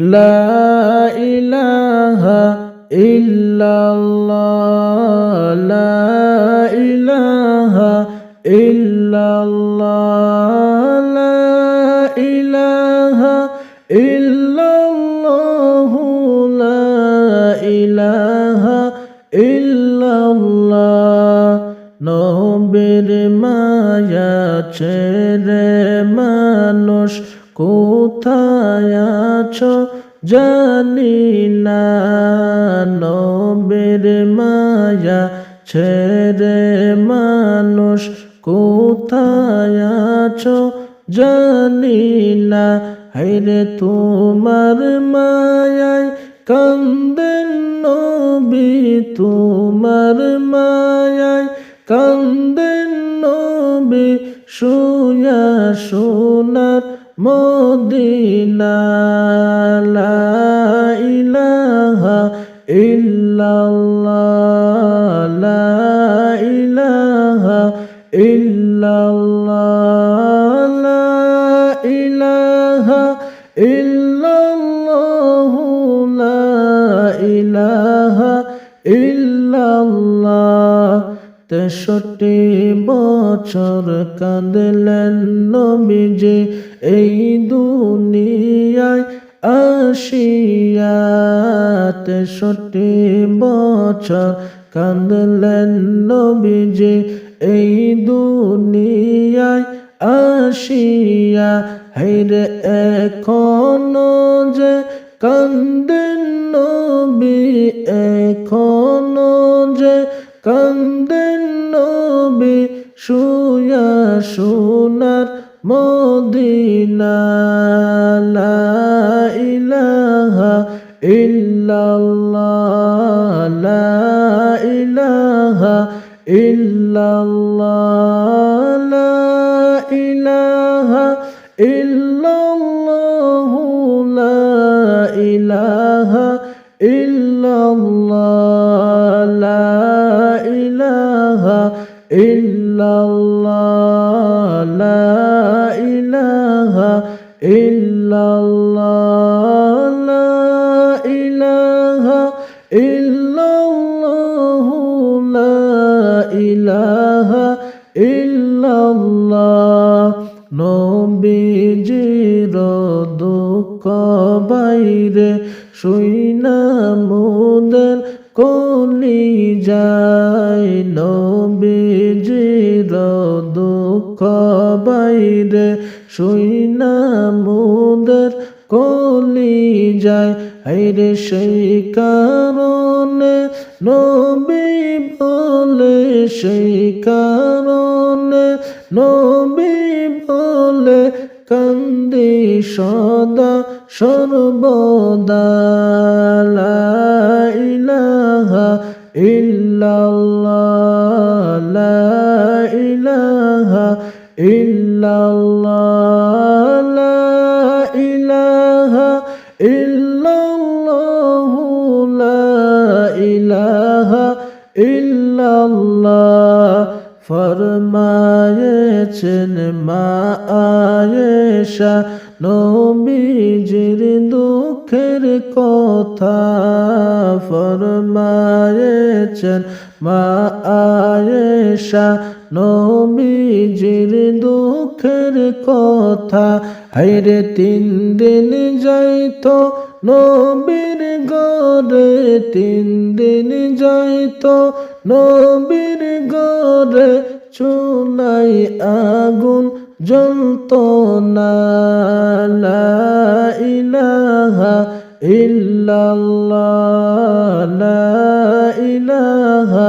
La ilahe illallah La ilahe illallah La ilahe illallah La ilahe illallah. নবীর মায়া ছেড়ে মানুষ কোথায় আছো জানি না, নবীর মায়া ছেড়ে মানুষ কোথায় আছো জানি না হাইরে তোমার মায়ায় কান্দেন নবী, তোমার মায়ায় কান্দেন নবী, শুয়া সোনার মদিনা, লা ইলাহা ইল্লাল্লাহ ইলাহা ইল্লাল্লাহ, লা ইলাহা ইল্লাল্লাহ, লা ইলাহা ইল্লাল্লাহ। তেষট্টি বছর কাঁদলেন নবীজি এই দুনিয়ায় আসিয়া তেষট্টি বছর কাঁদলেন নবীজি। এই দুনিয়ায় আসিয়া হাইরে এখনও যে কান্দেন নবী, এখনও যে কান্দেন নবী, শুয়া সোনার মদিনা লা ইলাহা ইল্লাল্লাহ লা ইলাহা ইল্লাল্লাহ লা ইলাহা ইল্লাল্লাহ লা ইলাহা ইল্লাল্লাহ লা ইলাহা ইল্লাল্লাহ লা ইলাহা ইল্লাল্লাহ লা ইলাহা ইল্লাল্লাহ লা ইলাহা ইল্লাল্লাহ নবীজির দুঃখ বাইরে শুইনা মোদের কলি যায় নবীজির দুঃখ বাইরে শুইনা মোদের কলি যায়। হাইরে সেই কারণে নবী বলে, সেই কারণে নবী বলে, কান্দি সদা সর্বদা। ইলাহা ইল্লাল্লাহ ইলাহা ইল্লাল্লাহ লা ইলাহা ফরমায়েছেন মা আয়েশা নবীজির দুঃখের কথা। ফরমায়েছেন মা আয়েশা নবীজির দুঃখের কথা। হাইরে তিন দিন যাইতো নবীর গরে তিন দিন যাইতো নবীর গরে চুলাই আগুন জ্বলত না ইলাহা ইল্লাল্লাহ, লা ইলাহা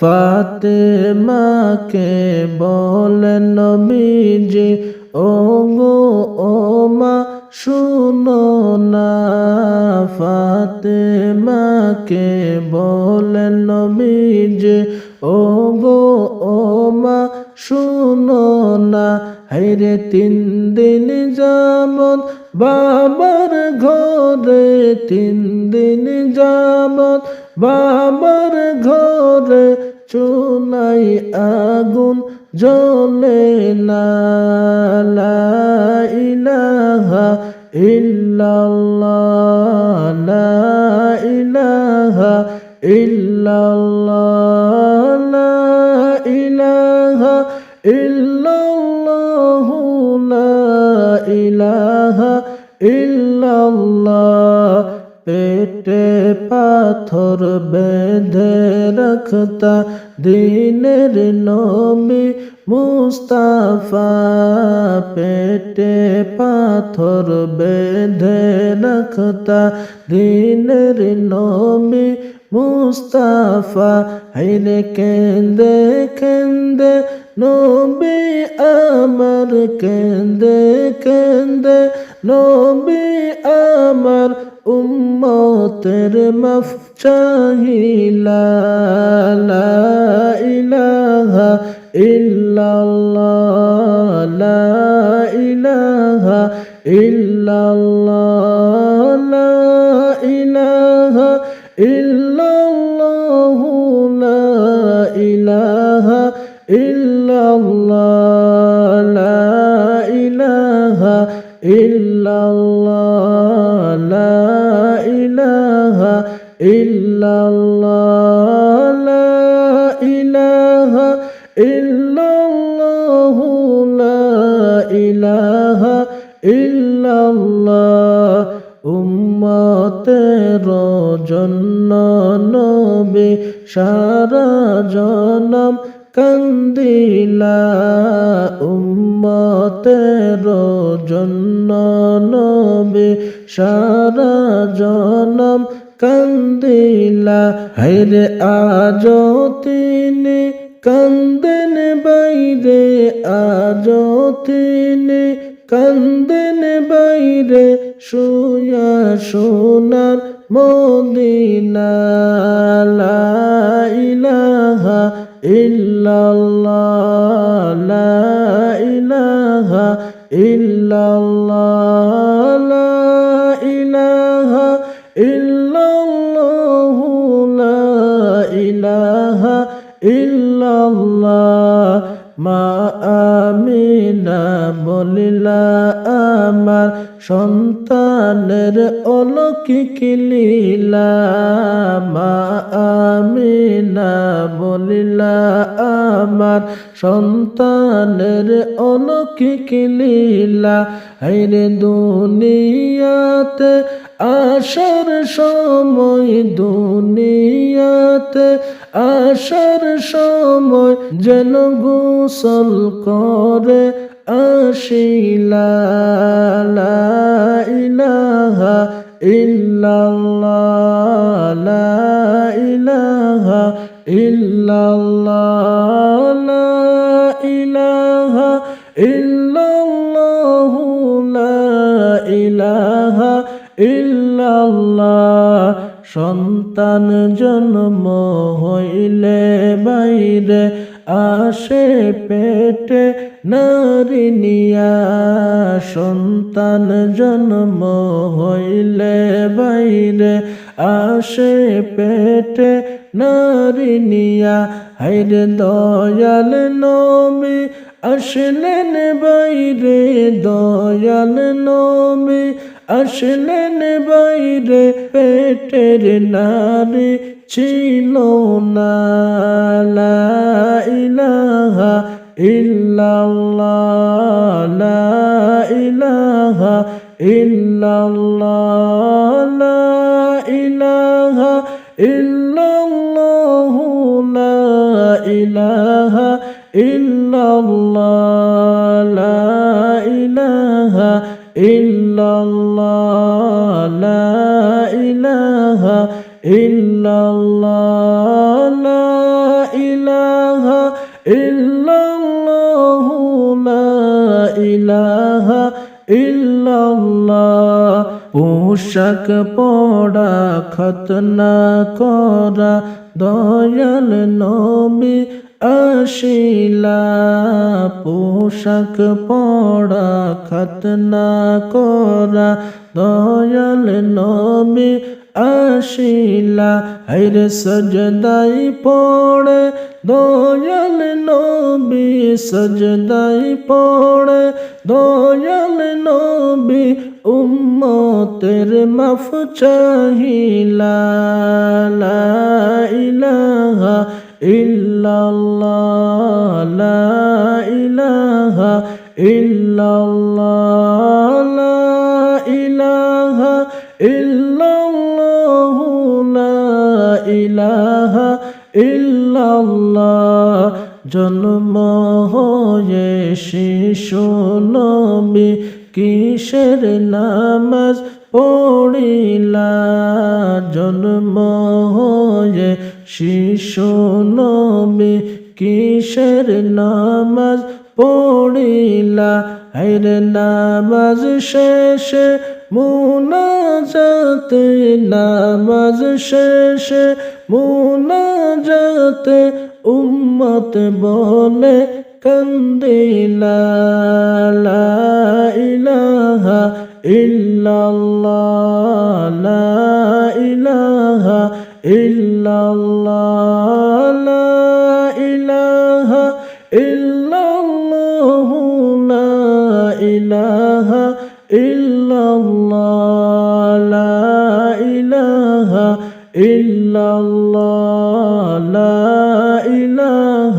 ফাতেমাকে বলেন নবীজি ও গো ও শুনো না। ফাতেমাকে বলেন নবীজি ও গো ও মা শুনো না। হাইরে তিন দিন যাবত বাবার ঘরে, তিন দিন যাবত বাবার ঘরে চুলাই আগুন জ্বলে না ইলাহা ইল্লাল্লাহ, লা ইলাহা ইল্লাল্লাহ ইলাহা ইল্লাল্লাহ, লা ইলাহা ইল্লাল্লাহ। পেটে পাথর বেঁধে রাখতা দিনের নবী মুস্তাফা পেটে পাথর বেঁধে রাখতা। দিনের নবী মুস্তাফা হাইরে কেন্দে কেন্দে নবী আমার কেন্দে কেন্দে নবী আমার উম্মতের মাফ চাহিলা লা ইলাহা ইল্লাল্লাহ, লা ইলাহা ইল্লাল্লাহ, লা ইলাহা ইল্লাল্লাহ, লা ইলাহা ইল্লাল্লাহ ইলাহা ইল্লাল্লাহ ইলাহা ইল্লাল্লাহ, লা ইলাহা ইল্লাল্লাহ, লা ইলাহা ইল্লাল্লাহ। উম্মতের জন্য নবী সারা জনম কান্দিলা। উম্মতের জন্য নবী সারা জনম কান্দিলা হাইরে আজ তিনি কান্দেন বাইরে আজ তিনি কান্দেন বাইরে শুয়া সোনার মদিনা লা ইলাহা ইল্লাল্লাহ ইলাহা ইল্লাল্লাহ মা আমিনা বলিলা আমার সন্তানের অলৌকিক লীলা। মা আমিনা বলিলা আমার সন্তানের অলৌকিক লীলা। হাইরে দুনিয়াতে আসার সময় দুনিয়াতে আসার সময় যেন গোসল করে আসিলা লা ইলাহা ইল্লাল্লাহ, লা ইলাহা ইল্লাল্লাহ ইলাহা ইল্লাল্লাহ। সন্তান জন্ম হইলে বাইরে আসে পেটে নারী নিয়া। সন্তান জন্ম হইলে বাইরে আসে পেটে নারী নিয়া। দয়াল নবী, আসলেন বাইরে দয়াল নবী। আসলেন বাইরে পেটের নারী ছিল না। ইলাহা ইল্লাল্লাহ, লা ইলাহা ইল্লাল্লাহ, লা ইলাহা ইল্লাল্লাহ, লা ইলাহা ইল্লাল্লাহ, লা ইলাহা ইল্লাল্লাহ লা ইলাহা ইল্লাল্লাহ লা ইলাহা ইল্লাল্লাহ লা ইলাহা ইল্লাল্লাহ। পোশাক পড়া খতনা করা দয়াল নবী আসিলা পোশাক পড়া, খতনা করা। দয়াল নবী আসিলা হাইরে সজদাই পড়ে। দয়াল নবী সজদাই পড়ে। দয়াল নবী উম্মতের মাফ চাহিলা লা ইলাহা ইল্লাল্লাহ, লা ইলাহা ইল্লাল্লাহ, লা ইলাহা ইল্লাল্লাহ, লা ইলাহা ইল্লাল্লাহ। জন্ম হয়ে শিশু নবী কিসের নামাজ পড়িলা? জন্ম হয়ে শিশু নবী কিসের নামাজ পড়িলা? হাইরে নামাজ শেষে মুনাজাতে, নামাজ শেষে মুনাজাতে, উম্মত বলে كالذي لا لا إله إلا الله لا إله إلا الله لا إله إلا الله لا إله إلا الله لا إله إلا الله لا إله